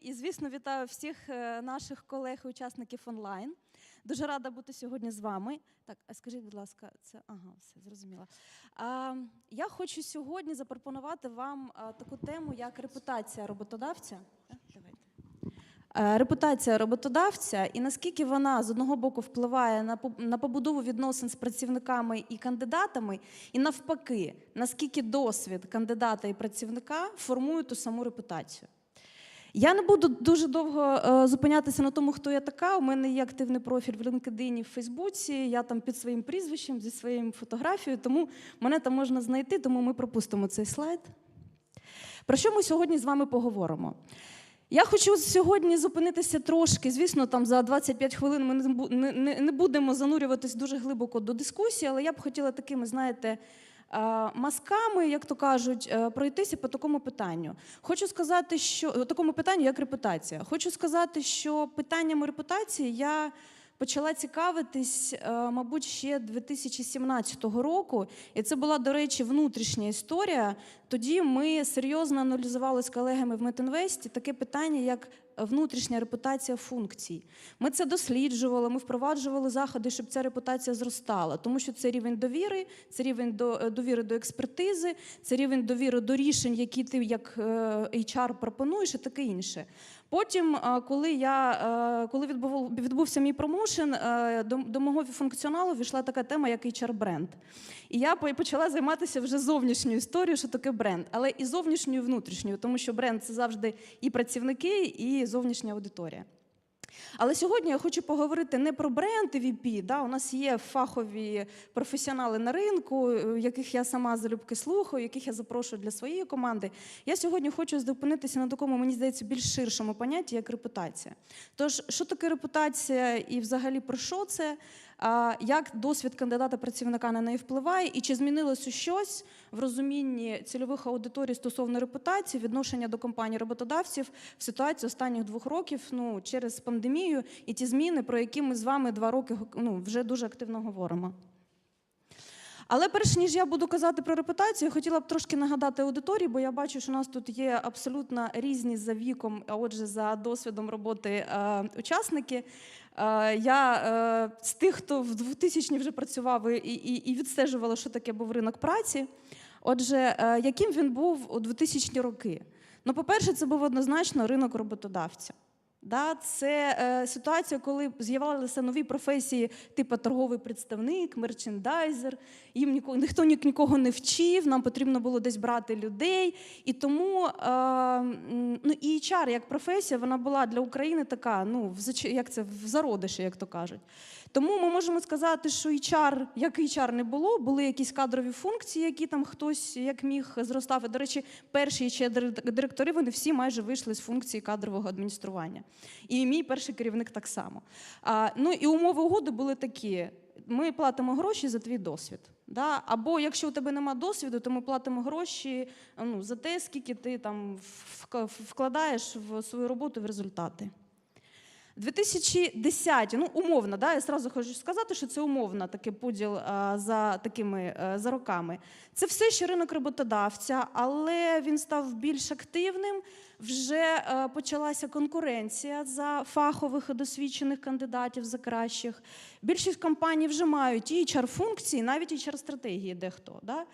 і, звісно, вітаю всіх е, наших колег і учасників онлайн. Дуже рада бути сьогодні з вами. Так, а скажіть, будь ласка, це ага, все зрозуміло. А, я хочу сьогодні запропонувати вам таку тему, як репутація роботодавця. Давайте. Е, Репутація роботодавця і наскільки вона з одного боку впливає на побудову відносин з працівниками і кандидатами, і навпаки, наскільки досвід кандидата і працівника формує ту саму репутацію. Я не буду дуже довго е, зупинятися на тому, хто я така. У мене є активний профіль в LinkedIn, в Фейсбуці. Я там під своїм прізвищем, зі своєю фотографією, тому мене там можна знайти, тому ми пропустимо цей слайд. Про що ми сьогодні з вами поговоримо? Я хочу сьогодні зупинитися трошки. Звісно, там за 25 хвилин ми не бу- не, не, не будемо занурюватись дуже глибоко до дискусії, але я б хотіла такими, знаєте, мазками, як то кажуть, е, пройтися по такому питанню. Хочу сказати, що е, такому питанню, як репутація. Хочу сказати, що питаннями репутації я почала цікавитись, е, мабуть, ще 2017 року. І це була, до речі, внутрішня історія. Тоді ми серйозно аналізували з колегами в Метінвесті таке питання, як внутрішня репутація функцій. Ми це досліджували, ми впроваджували заходи, щоб ця репутація зростала, тому що це рівень довіри, це рівень до, е, довіри до експертизи, це рівень довіри до рішень, які ти як е, HR пропонуєш, і таке інше. Потім, е, коли я е, коли відбув, відбувся мій промоушен, е, до, мого функціоналу війшла така тема, як HR-бренд. І я почала займатися вже зовнішньою історією, що таке бренд, але і зовнішньою, і внутрішньою, тому що бренд це завжди і працівники, і зовнішня аудиторія. Але сьогодні я хочу поговорити не про бренд VP, Да? У нас є фахові професіонали на ринку, е, яких я сама залюбки слухаю, яких я запрошую для своєї команди. Я сьогодні хочу зупинитися на такому, мені здається, більш ширшому понятті, як репутація. Тож, що таке репутація і взагалі про що це? Як досвід кандидата працівника на неї впливає, і чи змінилося щось в розумінні цільових аудиторій стосовно репутації, відношення до компаній роботодавців в ситуації останніх двох років ну, через пандемію і ті зміни, про які ми з вами два роки ну, вже дуже активно говоримо. Але перш ніж я буду казати про репутацію, я хотіла б трошки нагадати аудиторії, бо я бачу, що у нас тут є абсолютно різні за віком, а отже, за досвідом роботи е, учасники. Е, я е, з тих, хто в 2000 вже працював і, і, і відстежувала, що таке був ринок праці. Отже, яким він був у 2000 роки? Ну, по-перше, це був однозначно ринок роботодавця. Да, це е, ситуація, коли з'явилися нові професії, типу торговий представник, мерчендайзер. Їм ніко, ніхто ні, нікого не вчив, нам потрібно було десь брати людей. І тому е, ну, і HR як професія вона була для України така, ну, в, як це, в зародиші, як то кажуть. Тому ми можемо сказати, що HR, як HR не було, були якісь кадрові функції, які там хтось як міг зростав. І, до речі, перші HR директори вони всі майже вийшли з функції кадрового адміністрування. І мій перший керівник так само. А, ну і умови угоди були такі: ми платимо гроші за твій досвід. Да? Або якщо у тебе нема досвіду, то ми платимо гроші ну, за те, скільки ти там вкладаєш в свою роботу в результати. 2010, ну умовно, да, я зразу хочу сказати, що це умовно такий поділ а, за такими а, за роками. Це все ще ринок роботодавця, але він став більш активним. Вже а, почалася конкуренція за фахових і досвідчених кандидатів за кращих. Більшість компаній вже мають і HR-функції, навіть HR-стратегії дехто. Да?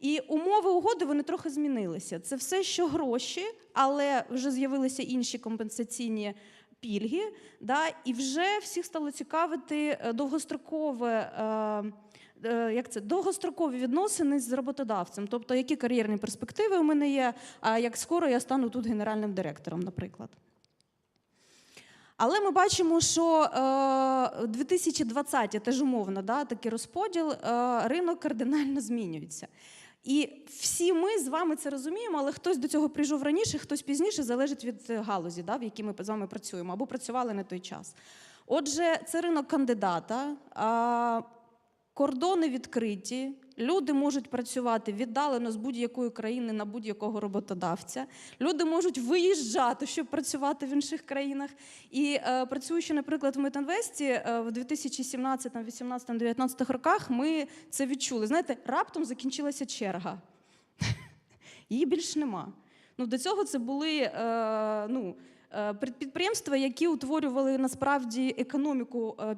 І умови угоди вони трохи змінилися. Це все, що гроші, але вже з'явилися інші компенсаційні пільги, да, і вже всіх стало цікавити е, довгострокове. е, е, Як це довгострокові відносини з роботодавцем, тобто які кар'єрні перспективи у мене є, а як скоро я стану тут генеральним директором, наприклад. Але ми бачимо, що е, 2020 теж умовно, да, такий розподіл, ринок кардинально змінюється. І всі ми з вами це розуміємо, але хтось до цього прийшов раніше, хтось пізніше залежить від е, галузі, да, в якій ми з вами працюємо, або працювали на той час. Отже, це ринок кандидата, кордони відкриті, люди можуть працювати віддалено з будь-якої країни на будь-якого роботодавця. Люди можуть виїжджати, щоб працювати в інших країнах. І е, працюючи, наприклад, в Метинвесті е, в 2017, 2018, 2019 роках, ми це відчули. Знаєте, раптом закінчилася черга. Її більш нема. Ну, до цього це були е, ну, підприємства, які утворювали насправді економіку е,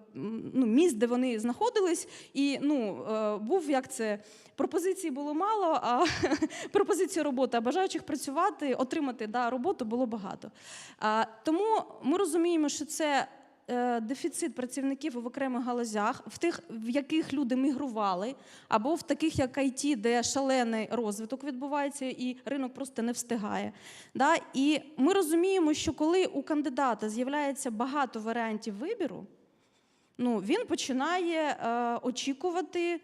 ну, міст, де вони знаходились, і ну, е, був як це. Пропозицій було мало, а пропозиції роботи, а бажаючих працювати, отримати да, роботу було багато. А, тому ми розуміємо, що це е, дефіцит працівників в окремих галузях, в тих, в яких люди мігрували, або в таких, як IT, де шалений розвиток відбувається, і ринок просто не встигає. Да? І ми розуміємо, що коли у кандидата з'являється багато варіантів вибіру, ну, він починає е, очікувати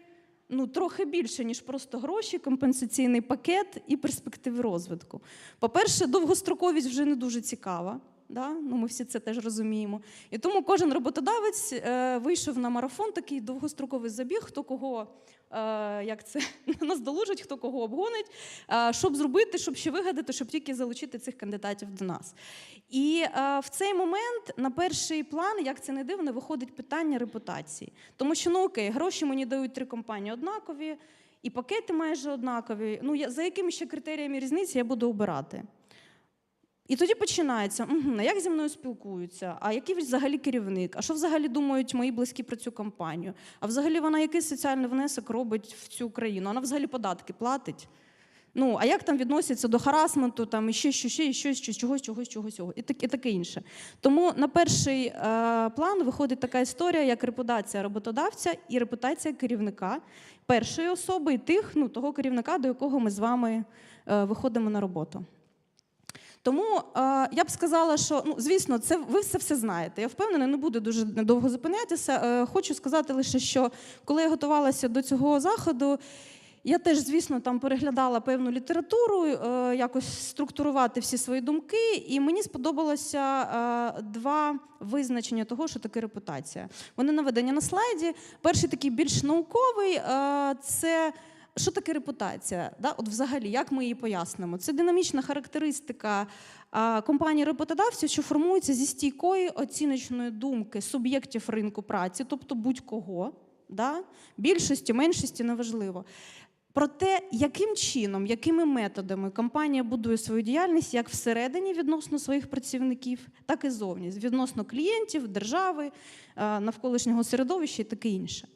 ну, трохи більше, ніж просто гроші, компенсаційний пакет і перспективи розвитку. По-перше, довгостроковість вже не дуже цікава. Да? Ну, ми всі це теж розуміємо. І тому кожен роботодавець е, вийшов на марафон, такий довгостроковий забіг, хто кого е, як це, наздолужить, хто кого обгонить, е, щоб зробити, щоб ще вигадати, щоб тільки залучити цих кандидатів до нас. І е, в цей момент на перший план, як це не дивно, виходить питання репутації. Тому що, ну окей, гроші мені дають три компанії однакові, і пакети майже однакові. Ну, я, за якими ще критеріями різниці я буду обирати? І тоді починається, угу, а як зі мною спілкуються, а який взагалі керівник, а що взагалі думають мої близькі про цю компанію? А взагалі вона який соціальний внесок робить в цю країну? Вона взагалі податки платить? Ну, а як там відносяться до харасменту, там і ще, що, ще, і щось, щось, чогось, чогось, чогось, і, так, і таке інше. Тому на перший е, план виходить така історія, як репутація роботодавця і репутація керівника першої особи і тих, ну, того керівника, до якого ми з вами е, виходимо на роботу. Тому е, я б сказала, що ну, звісно, це ви це все знаєте. Я впевнена, не буду дуже довго зупинятися. Е, хочу сказати лише, що коли я готувалася до цього заходу, я теж, звісно, там переглядала певну літературу, е, якось структурувати всі свої думки, і мені сподобалося два визначення того, що таке репутація. Вони наведені на слайді. Перший такий більш науковий це. Що таке репутація? Да? От взагалі, як ми її пояснимо? Це динамічна характеристика компанії роботодавців, що формується зі стійкої оціночної думки суб'єктів ринку праці, тобто будь-кого, да? більшості, меншості неважливо. Про те, яким чином, якими методами компанія будує свою діяльність як всередині відносно своїх працівників, так і зовні, відносно клієнтів, держави, навколишнього середовища і таке інше.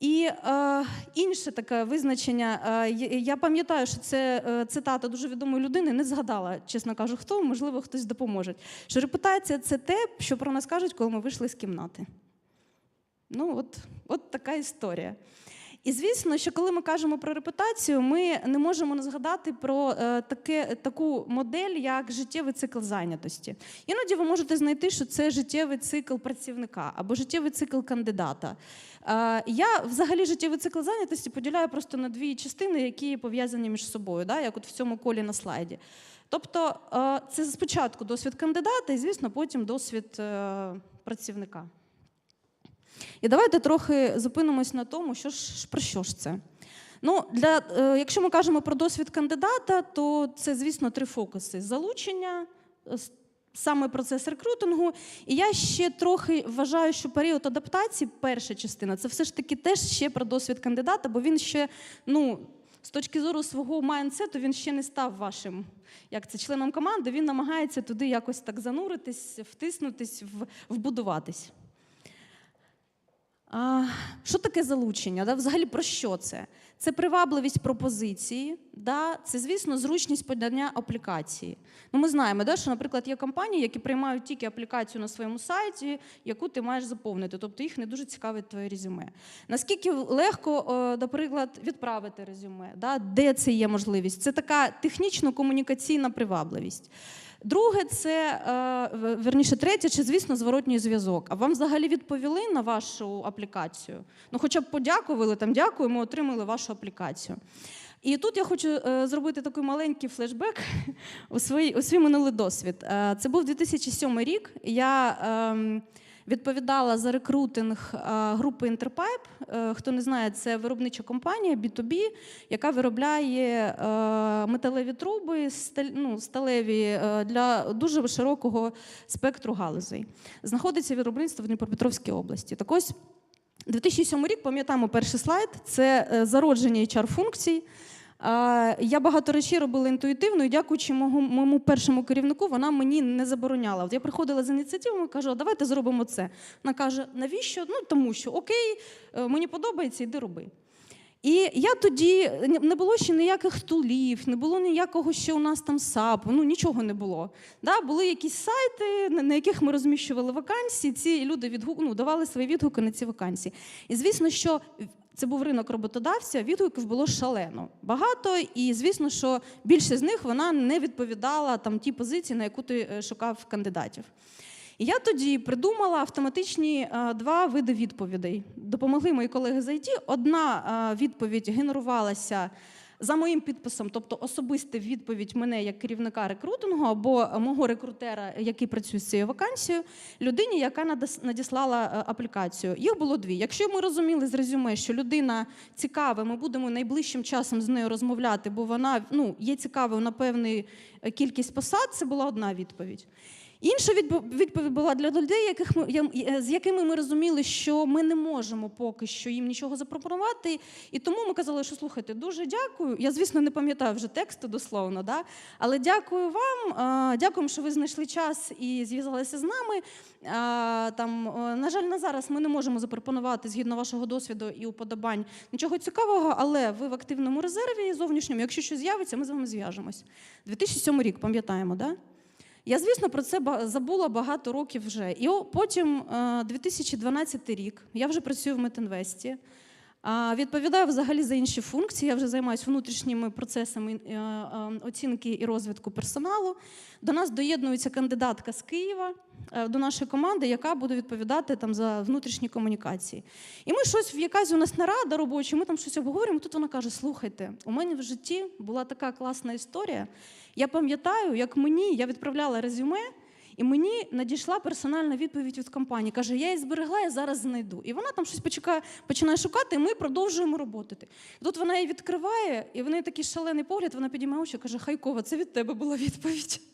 І е, інше таке визначення. Е, я- пам'ятаю, що це е, цитата дуже відомої людини. Не згадала, чесно кажу, хто, можливо, хтось допоможе. Що репутація це те, що про нас кажуть, коли ми вийшли з кімнати. Ну, от, от така історія. І звісно, що коли ми кажемо про репутацію, ми не можемо не згадати про е, таке, таку модель, як життєвий цикл зайнятості. Іноді ви можете знайти, що це життєвий цикл працівника або життєвий цикл кандидата. Е, я взагалі життєвий цикл зайнятості поділяю просто на дві частини, які пов'язані між собою, да, як от в цьому колі на слайді. Тобто е, це спочатку досвід кандидата, і звісно, потім досвід працівника. І давайте трохи зупинимось на тому, що ж про що ж це. Ну, для, е, якщо ми кажемо про досвід кандидата, то це, звісно, три фокуси: залучення, е, саме процес рекрутингу. І я ще трохи вважаю, що період адаптації, перша частина, це все ж таки теж ще про досвід кандидата, бо він ще, ну, з точки зору свого майндсету, він ще не став вашим як це, членом команди, він намагається туди якось так зануритись, втиснутись, вбудуватись. А, що таке залучення? Да? Взагалі про що це? Це привабливість пропозиції, да? це, звісно, зручність подання аплікації. Ну, ми знаємо, да, що, наприклад, є компанії, які приймають тільки аплікацію на своєму сайті, яку ти маєш заповнити, тобто їх не дуже цікавить твоє резюме. Наскільки легко, наприклад, відправити резюме, да? де це є можливість? Це така технічно-комунікаційна привабливість. Друге, це е, верніше, третє, чи звісно, зворотній зв'язок. А вам взагалі відповіли на вашу аплікацію? Ну, хоча б подякували там, дякую, ми отримали вашу аплікацію. І тут я хочу е, зробити такий маленький флешбек у, свій, у свій минулий досвід. Е, це був 2007 рік. Я ем, відповідала за рекрутинг е, групи Interpipe. Е, хто не знає, це виробнича компанія B2B, яка виробляє е, металеві труби, ну, сталеві для дуже широкого спектру галузей. Знаходиться виробництво в Дніпропетровській області. Так ось 2007 рік, пам'ятаємо перший слайд, це зародження HR-функцій. А, Я багато речей робила інтуїтивно, і дякуючи моєму першому керівнику, вона мені не забороняла. От я приходила з ініціативами, кажу, давайте зробимо це. Вона каже, навіщо? Ну тому що окей, е, мені подобається, іди роби. І я тоді не було ще ніяких тулів, не було ніякого ще у нас там САПу, ну нічого не було. Да, були якісь сайти, на- яких ми розміщували вакансії. Ці люди відгук, ну, давали свої відгуки на ці вакансії. І звісно, що це був ринок роботодавця, відгуків було шалено багато, і звісно, що більшість з них вона не відповідала там тій позиції, на яку ти е, шукав кандидатів. І я тоді придумала автоматичні е, два види відповідей. Допомогли мої колеги з IT. Одна е, відповідь генерувалася за моїм підписом, тобто особиста відповідь мене як керівника рекрутингу або мого рекрутера, який працює з цією вакансією, людині, яка надіслала е, аплікацію. Їх було дві. Якщо ми розуміли з резюме, що людина цікава, ми будемо найближчим часом з нею розмовляти, бо вона ну, є цікавою на певну е, кількість посад, це була одна відповідь. Інша відповідь була для людей, яких ми, з якими ми розуміли, що ми не можемо поки що їм нічого запропонувати. І тому ми казали, що слухайте, дуже дякую. Я, звісно, не пам'ятаю вже тексту дословно, да? але дякую вам. Дякуємо, що ви знайшли час і зв'язалися з нами. Там, на жаль, на зараз ми не можемо запропонувати згідно вашого досвіду і уподобань нічого цікавого, але ви в активному резерві зовнішньому. Якщо щось з'явиться, ми з вами зв'яжемось. 2007 рік, пам'ятаємо, да? Я, звісно, про це забула багато років вже. І потім, е, 2012 рік, я вже працюю в Метинвесті. Відповідаю взагалі за інші функції. Я вже займаюся внутрішніми процесами е, е, оцінки і розвитку персоналу. До нас доєднується кандидатка з Києва е, до нашої команди, яка буде відповідати там за внутрішні комунікації. І ми щось, якась у нас нарада робоча, ми там щось обговорюємо. Тут вона каже: слухайте, у мене в житті була така класна історія. Я пам'ятаю, як мені я відправляла резюме, і мені надійшла персональна відповідь від компанії. Каже, я її зберегла, я зараз знайду. І вона там щось почекає, починає шукати, і ми продовжуємо роботи. І тут вона її відкриває, і в неї такий шалений погляд, вона підіймає очі каже: Хайкова, це від тебе була відповідь.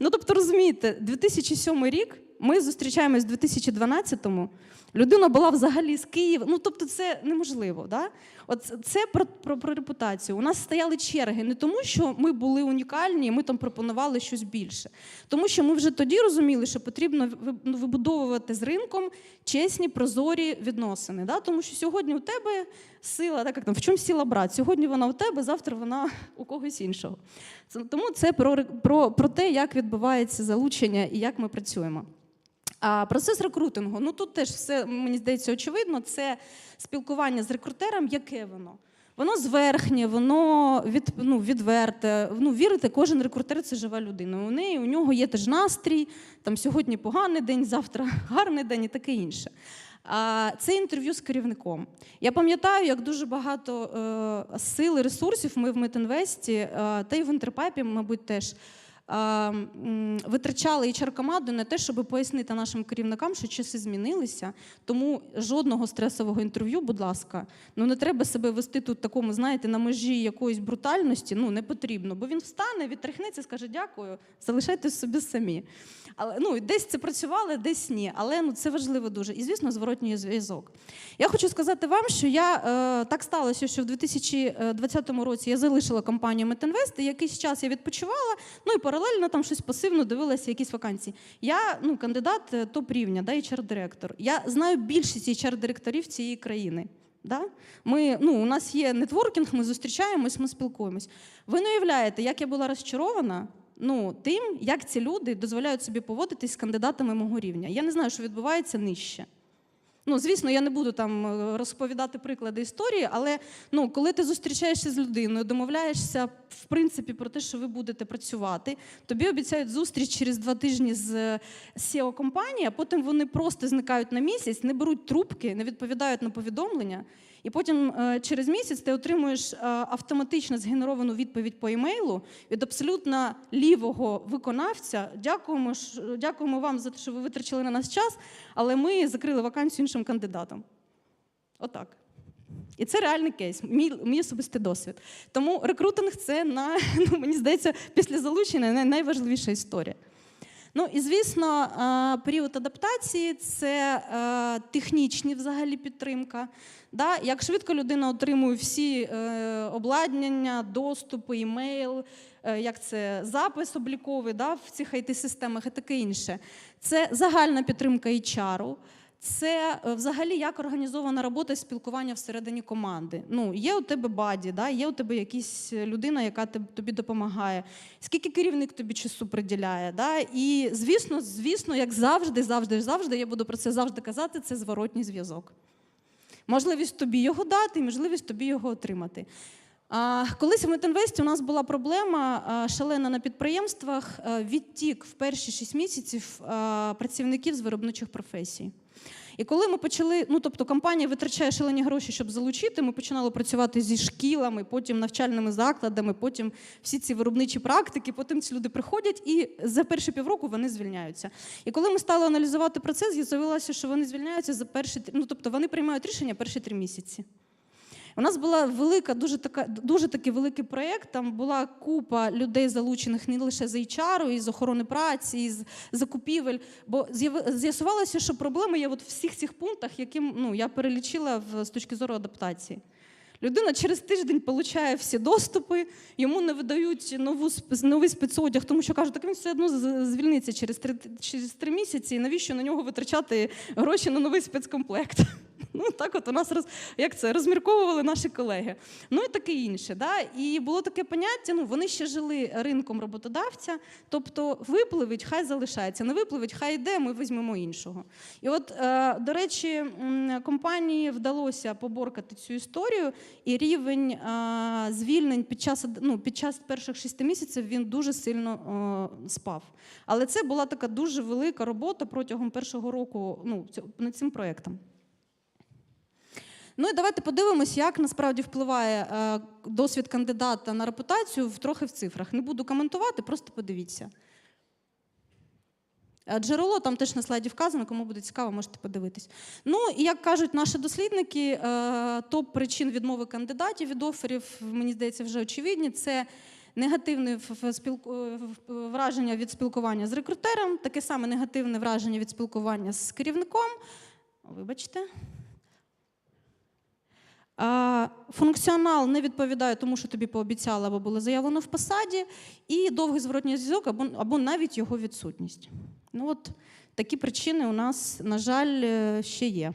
Ну, тобто, розумієте, 2007 рік, ми зустрічаємось в 2012-му. Людина була взагалі з Києва. Ну, тобто, це неможливо. Да? От це про, про, про репутацію. У нас стояли черги не тому, що ми були унікальні, і ми там пропонували щось більше. Тому що ми вже тоді розуміли, що потрібно ну, вибудовувати з ринком чесні, прозорі відносини. Да? Тому що сьогодні у тебе сила, так як там в чому сила брат? Сьогодні вона у тебе, завтра вона у когось іншого. Тому це про, про, про те, як відбувається залучення і як ми працюємо. А процес рекрутингу. Ну тут теж все мені здається очевидно. Це спілкування з рекрутером, яке воно. Воно зверхнє, воно від, ну, відверте. Ну, вірите, кожен рекрутер це жива людина. У неї у нього є теж настрій. Там сьогодні поганий день, завтра гарний день і таке інше. А це інтерв'ю з керівником. Я пам'ятаю, як дуже багато е, сил і ресурсів ми в Метинвесті, е, та й в Інтерпайпі, мабуть, теж е, витрачали HR-команду на те, щоб пояснити нашим керівникам, що часи змінилися. Тому жодного стресового інтерв'ю, будь ласка, ну не треба себе вести тут такому, знаєте, на межі якоїсь брутальності. Ну не потрібно, бо він встане, відтряхнеться, скаже дякую, залишайтесь собі самі. Але ну десь це працювало, десь ні. Але ну це важливо дуже. І звісно, зворотній зв'язок. Я хочу сказати вам, що я е, так сталося, що в 2020 році я залишила компанію Метинвест, і якийсь час я відпочивала, ну і паралельно там щось пасивно дивилася, якісь вакансії. Я ну, кандидат е, топ-рівня, да, HR-директор. Я знаю більшість HR-директорів цієї країни. Да? Ми, ну, у нас є нетворкінг, ми зустрічаємось, ми спілкуємось. Ви не уявляєте, як я була розчарована ну, тим, як ці люди дозволяють собі поводитись з кандидатами мого рівня. Я не знаю, що відбувається нижче. Ну, звісно, я не буду там е, розповідати приклади історії, але ну, коли ти зустрічаєшся з людиною, домовляєшся в принципі про те, що ви будете працювати, тобі обіцяють зустріч через два тижні з е, SEO компанії, а потім вони просто зникають на місяць, не беруть трубки, не відповідають на повідомлення. І потім е, через місяць ти отримуєш е, автоматично згенеровану відповідь по емейлу від абсолютно лівого виконавця. Дякуємо, дякуємо вам за те, що ви витрачили на нас час, але ми закрили вакансію іншим кандидатам. Отак. І це реальний кейс, мій, мій особистий досвід. Тому рекрутинг це на, ну, мені здається, після залучення най- найважливіша історія. Ну і звісно, е, період адаптації це е, технічні взагалі підтримка. Да? Як швидко людина отримує всі е, обладнання, доступи, імейл, як це запис обліковий да, в цих IT-системах і таке інше. Це загальна підтримка HR. Це е, взагалі як організована робота спілкування всередині команди. Ну, є у тебе баді, да? є у тебе якась людина, яка тобі допомагає. Скільки керівник тобі часу приділяє? Да? І звісно, звісно, як завжди, завжди, завжди, я буду про це завжди казати, це зворотній зв'язок. Можливість тобі його дати, і можливість тобі його отримати. Колись в Метинвесті у нас була проблема шалена на підприємствах. а, Відтік в перші 6 місяців працівників з виробничих професій. І коли ми почали, ну тобто компанія витрачає шалені гроші, щоб залучити, ми починали працювати зі шкілами, потім навчальними закладами, потім всі ці виробничі практики, потім ці люди приходять і за перші півроку вони звільняються. І коли ми стали аналізувати процес, з'явилося, що вони звільняються за перші ну тобто вони приймають рішення перші три місяці. У нас була велика, дуже така, дуже такий великий проєкт. Там була купа людей, залучених не лише з HR, і з охорони праці, і з закупівель. Бо з'ясувалося, що проблеми є от в всіх цих пунктах, яким ну, я перелічила в, з точки зору адаптації. Людина через тиждень отримує всі доступи, йому не видають нову новий спецодяг, тому що кажуть, так він все одно звільниться через три, через три місяці, і навіщо на нього витрачати гроші на новий спецкомплект? Ну так от у нас роз, як це розмірковували наші колеги. Ну і таке інше. Да? І було таке поняття, ну вони ще жили ринком роботодавця, тобто випливить, хай залишається, не випливить, хай йде, ми візьмемо іншого. І от, е, до речі, компанії вдалося поборкати цю історію, і рівень е, звільнень під час, ну, під час перших шести місяців він дуже сильно е, спав. Але це була така дуже велика робота протягом першого року ну, над цим проєктом. Ну і давайте подивимось, як насправді впливає е, досвід кандидата на репутацію в, трохи в цифрах. Не буду коментувати, просто подивіться. Е, Джерело там теж на слайді вказано, кому буде цікаво, можете подивитись. Ну і як кажуть наші дослідники, е, топ причин відмови кандидатів від оферів, мені здається, вже очевидні. Це негативне враження від спілкування з рекрутером, таке саме негативне враження від спілкування з керівником. Вибачте. Функціонал не відповідає тому, що тобі пообіцяли або було заявлено в посаді, і довгий зворотній зв'язок або, або навіть його відсутність. Ну от такі причини у нас, на жаль, е, ще є.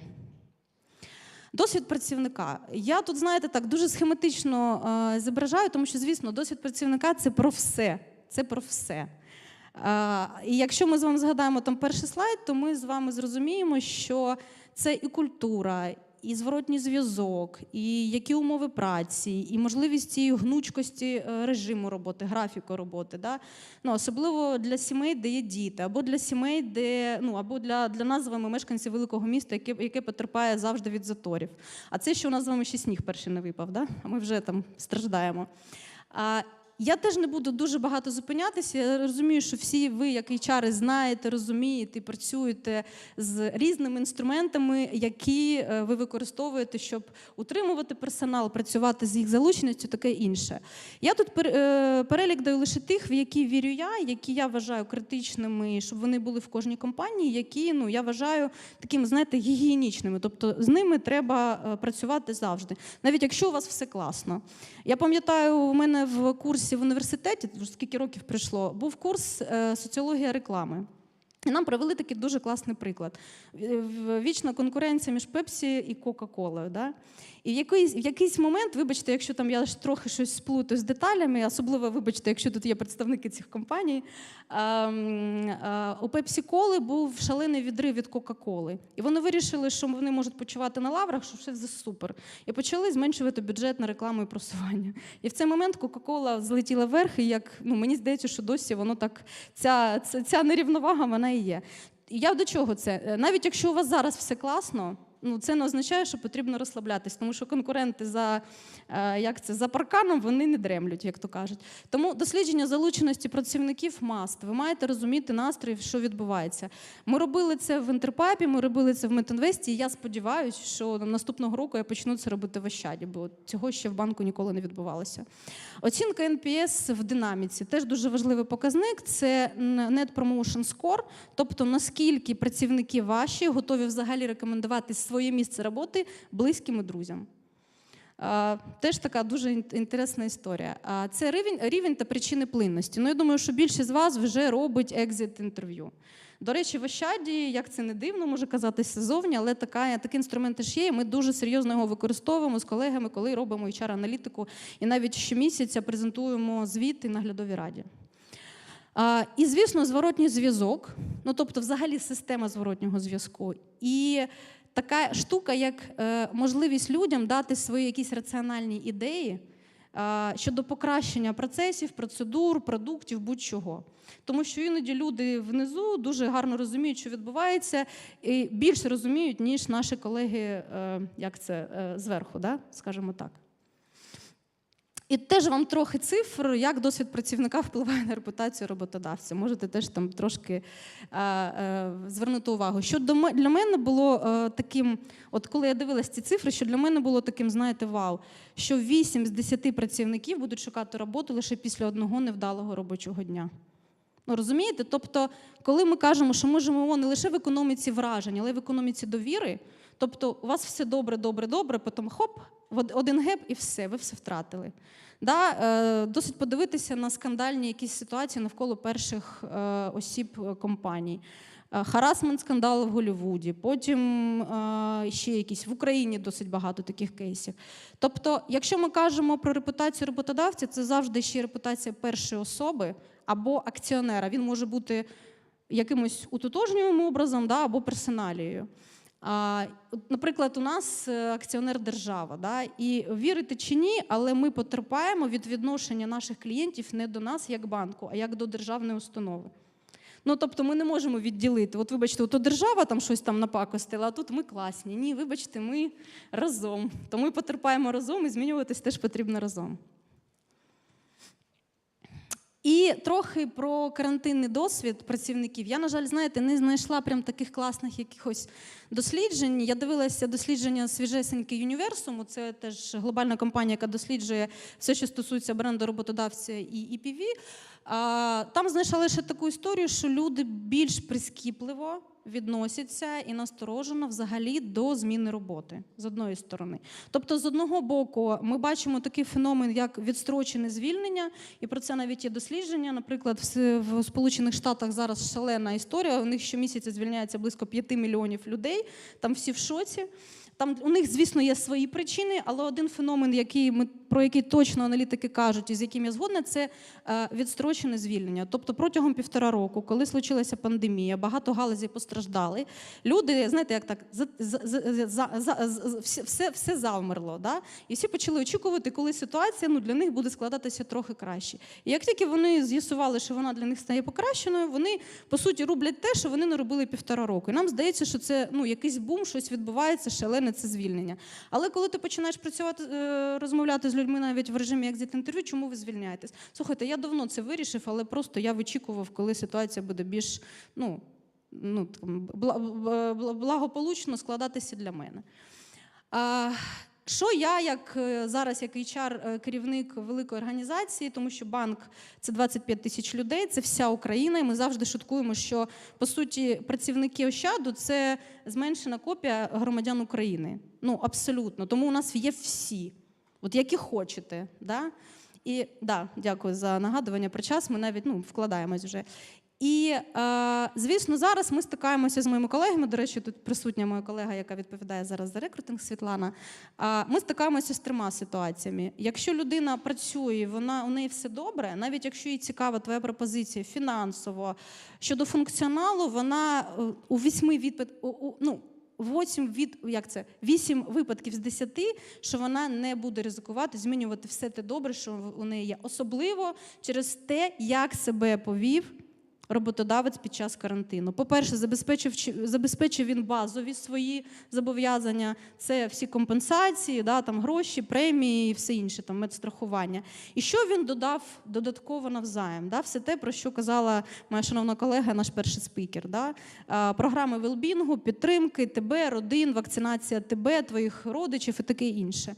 Досвід працівника. Я тут, знаєте, так дуже схематично е, зображаю, тому що, звісно, досвід працівника це про все. Це про все. Е, і якщо ми з вами згадаємо там перший слайд, то ми з вами зрозуміємо, що це і культура, і зворотній зв'язок, і які умови праці, і можливість цієї гнучкості е, режиму роботи, графіку роботи. Да? Ну, особливо для сімей, де є діти, або для сімей, де ну або для, для нас з вами мешканців великого міста, яке, яке потерпає завжди від заторів. А це ще у нас з вами ще сніг перший не випав, да? а ми вже там страждаємо. А, я теж не буду дуже багато зупинятися. Я розумію, що всі ви, як HR, знаєте, розумієте, і працюєте з різними інструментами, які е, ви використовуєте, щоб утримувати персонал, працювати з їх залученістю, таке інше. Я тут е, перелік даю лише тих, в які вірю я, які я вважаю критичними, щоб вони були в кожній компанії, які ну я вважаю такими, знаєте, гігієнічними. Тобто з ними треба е, працювати завжди, навіть якщо у вас все класно. Я пам'ятаю, у мене в курсі в університеті, скільки років прийшло, був курс е, соціологія реклами. І нам провели такий дуже класний приклад. Е, Вічна конкуренція між Пепсі і Кока-Колою. Да? І в якийсь, в якийсь момент, вибачте, якщо там я ж трохи щось сплутаю з деталями, особливо вибачте, якщо тут є представники цих компаній. ем, е, У Пепсі Коли був шалений відрив від Кока-Коли. І вони вирішили, що вони можуть почувати на лаврах, що все супер. І почали зменшувати бюджет на рекламу і просування. І в цей момент Кока-Кола злетіла вверх, і як ну, мені здається, що досі воно так, ця, ця, ця нерівновага вона і є. І я до чого це? Е, Навіть якщо у вас зараз все класно, Ну, це не означає, що потрібно розслаблятись, тому що конкуренти за, е, як це, за парканом вони не дремлють, як то кажуть. Тому дослідження залученості працівників маст. Ви маєте розуміти настрій, що відбувається. Ми робили це в Інтерпапі, ми робили це в Метинвесті. І я сподіваюся, що наступного року я почну це робити в Ощаді, бо цього ще в банку ніколи не відбувалося. Оцінка NPS в динаміці теж дуже важливий показник. Це Net Promotion Score, тобто наскільки працівники ваші готові взагалі рекомендувати своє місце роботи близьким і друзям. Теж така дуже інтересна історія. Це рівень, рівень та причини плинності. Ну, я думаю, що більшість з вас вже робить екзит інтерв'ю. До речі, в Ощаді, як це не дивно, може казатися зовні, але така, такий інструмент теж є. Ми дуже серйозно його використовуємо з колегами, коли робимо HR-аналітику, і навіть щомісяця презентуємо звіти наглядовій раді. А, і, звісно, зворотній зв'язок, ну тобто, взагалі, система зворотнього зв'язку. І така штука, як е, можливість людям дати свої якісь раціональні ідеї щодо покращення процесів, процедур, продуктів, будь-чого. Тому що іноді люди внизу дуже гарно розуміють, що відбувається, і більше розуміють, ніж наші колеги, е, як це е, зверху, да? скажімо так. І теж вам трохи цифр, як досвід працівника впливає на репутацію роботодавця. Можете теж там трошки е, е, звернути увагу. Що для мене було е, таким, от коли я дивилась ці цифри, що для мене було таким, знаєте, вау, що 8 з 10 працівників будуть шукати роботу лише після одного невдалого робочого дня. Ну, розумієте? Тобто, коли ми кажемо, що ми живемо не лише в економіці вражень, але й в економіці довіри, тобто у вас все добре, добре, добре, потім хоп, один геп і все, ви все втратили. Да, е, досить подивитися на скандальні якісь ситуації навколо перших е, осіб е, компаній. Харасмент скандал в Голлівуді, потім ще якісь в Україні досить багато таких кейсів. Тобто, якщо ми кажемо про репутацію роботодавця, це завжди ще репутація першої особи або акціонера. Він може бути якимось утотожнювим образом да, або персоналією. От, наприклад, у нас е, акціонер держава, да, і вірите чи ні, але ми потерпаємо від відношення наших клієнтів не до нас як банку, а як до державної установи. Ну, тобто ми не можемо відділити. От, вибачте, то держава там щось там напакостила, а тут ми класні. Ні, вибачте, ми разом. То ми потерпаємо разом і змінюватись теж потрібно разом. І трохи про карантинний досвід працівників. Я, на жаль, знаєте, не знайшла прям таких класних якихось досліджень. Я дивилася дослідження свіжесеньке універсуму. Це теж глобальна компанія, яка досліджує все, що стосується бренду роботодавця і EPV. Там знайшла лише таку історію, що люди більш прискіпливо відносяться і насторожено взагалі до зміни роботи з одної сторони. Тобто, з одного боку, ми бачимо такий феномен, як відстрочене звільнення, і про це навіть є дослідження. Наприклад, в Сполучених Штатах зараз шалена історія. У них щомісяця звільняється близько 5 мільйонів людей. Там всі в шоці. Там у них, звісно, є свої причини, але один феномен, який ми про який точно аналітики кажуть, і з яким я згодна, це е, відстрочене звільнення. Тобто протягом півтора року, коли случилася пандемія, багато галузей постраждали. Люди, знаєте, як так все, все завмерло. Да? І всі почали очікувати, коли ситуація ну, для них буде складатися трохи краще. І як тільки вони з'ясували, що вона для них стає покращеною, вони по суті роблять те, що вони не робили півтора року. І нам здається, що це ну, якийсь бум, щось відбувається, шалене це звільнення. Але коли ти починаєш працювати, е, розмовляти з людьми навіть в режимі екзит інтерв'ю, чому ви звільняєтесь? Слухайте, я давно це вирішив, але просто я вичікував, коли ситуація буде більш ну, ну, благополучно складатися для мене. Що я, як е, зараз, як HR, е, керівник великої організації, тому що банк це 25 тисяч людей, це вся Україна, і ми завжди шуткуємо, що по суті працівники Ощаду це зменшена копія громадян України. Ну абсолютно. Тому у нас є всі, от які хочете. Да? І да, дякую за нагадування про час. Ми навіть ну, вкладаємось вже. І, е, звісно, зараз ми стикаємося з моїми колегами. До речі, тут присутня моя колега, яка відповідає зараз за рекрутинг Світлана. Е, ми стикаємося з трьома ситуаціями. Якщо людина працює, вона у неї все добре, навіть якщо їй цікава твоя пропозиція фінансово щодо функціоналу, вона е, у вісьми відпит, ну, 8 від як це 8 випадків з 10, що вона не буде ризикувати змінювати все те добре, що у неї є, особливо через те, як себе повів роботодавець під час карантину. По-перше, забезпечив, чи- забезпечив він базові свої зобов'язання, це всі компенсації, да, там, гроші, премії і все інше, там, медстрахування. І що він додав додатково навзаєм? Да? Все те, про що казала моя шановна колега, наш перший спікер. Да? Програми велбінгу, підтримки тебе, родин, вакцинація тебе, твоїх родичів і таке інше.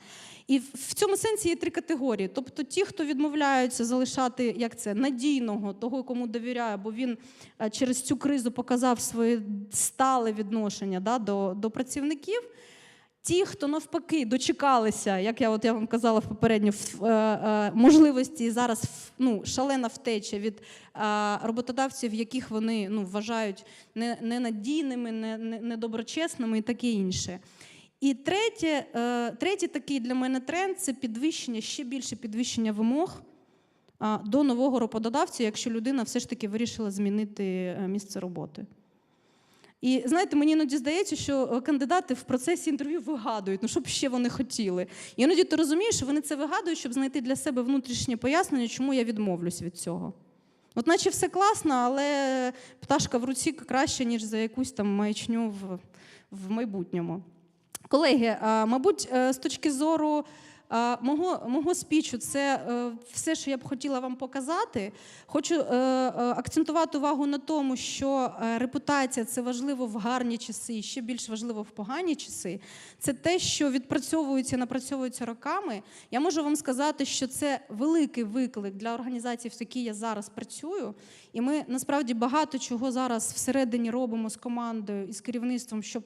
І в- цьому сенсі є три категорії. Тобто ті, хто відмовляються залишати як це надійного, того, кому довіряє, бо він е, через цю кризу показав своє стале відношення да, до, до працівників. Ті, хто навпаки дочекалися, як я от я вам казала в попередньо, в- е, е, можливості зараз ну, шалена втеча від е, роботодавців, яких вони ну, вважають ненадійними, не, не, недоброчесними і таке інше. І третє, е, третій такий для мене тренд це підвищення, ще більше підвищення вимог до нового роботодавця, якщо людина все ж таки вирішила змінити е, місце роботи. І знаєте, мені іноді здається, що е, кандидати в процесі інтерв'ю вигадують, ну що б ще вони хотіли. І іноді ти розумієш, що вони це вигадують, щоб знайти для себе внутрішнє пояснення, чому я відмовлюсь від цього. От наче все класно, але пташка в руці краще, ніж за якусь там маячню в, в майбутньому. Колеги, а, мабуть, е, з точки зору а, мого, мого спічу, це е, все, що я б хотіла вам показати. Хочу е, е, акцентувати увагу на тому, що е, репутація це важливо в гарні часи, і ще більш важливо в погані часи. Це те, що відпрацьовується, напрацьовується роками. Я можу вам сказати, що це великий виклик для організації, в якій я зараз працюю. І ми насправді багато чого зараз всередині робимо з командою і з керівництвом, щоб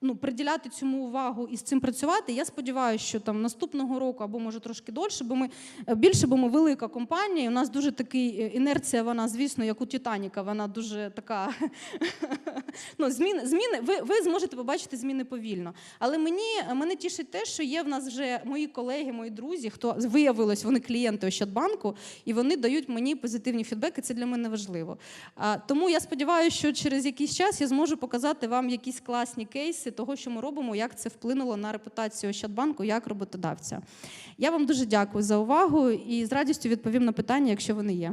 ну, приділяти цьому увагу і з цим працювати. Я сподіваюся, що там наступного року або може трошки дольше, бо ми е, більше, бо ми велика компанія. У нас дуже такий е, інерція, вона, звісно, як у Титаніка, вона дуже така. ну, зміни, зміни, ви, ви зможете побачити зміни повільно. Але мені мене тішить те, що є в нас вже мої колеги, мої друзі, хто виявилось, вони клієнти Ощадбанку, і вони дають мені позитивні фідбеки. Це для мене важливо. А, тому я сподіваюся, що через якийсь час я зможу показати вам якісь класні кейси того, що ми робимо, як це вплинуло на репутацію Ощадбанку як роботодавця. Я вам дуже дякую за увагу і з радістю відповім на питання, якщо вони є.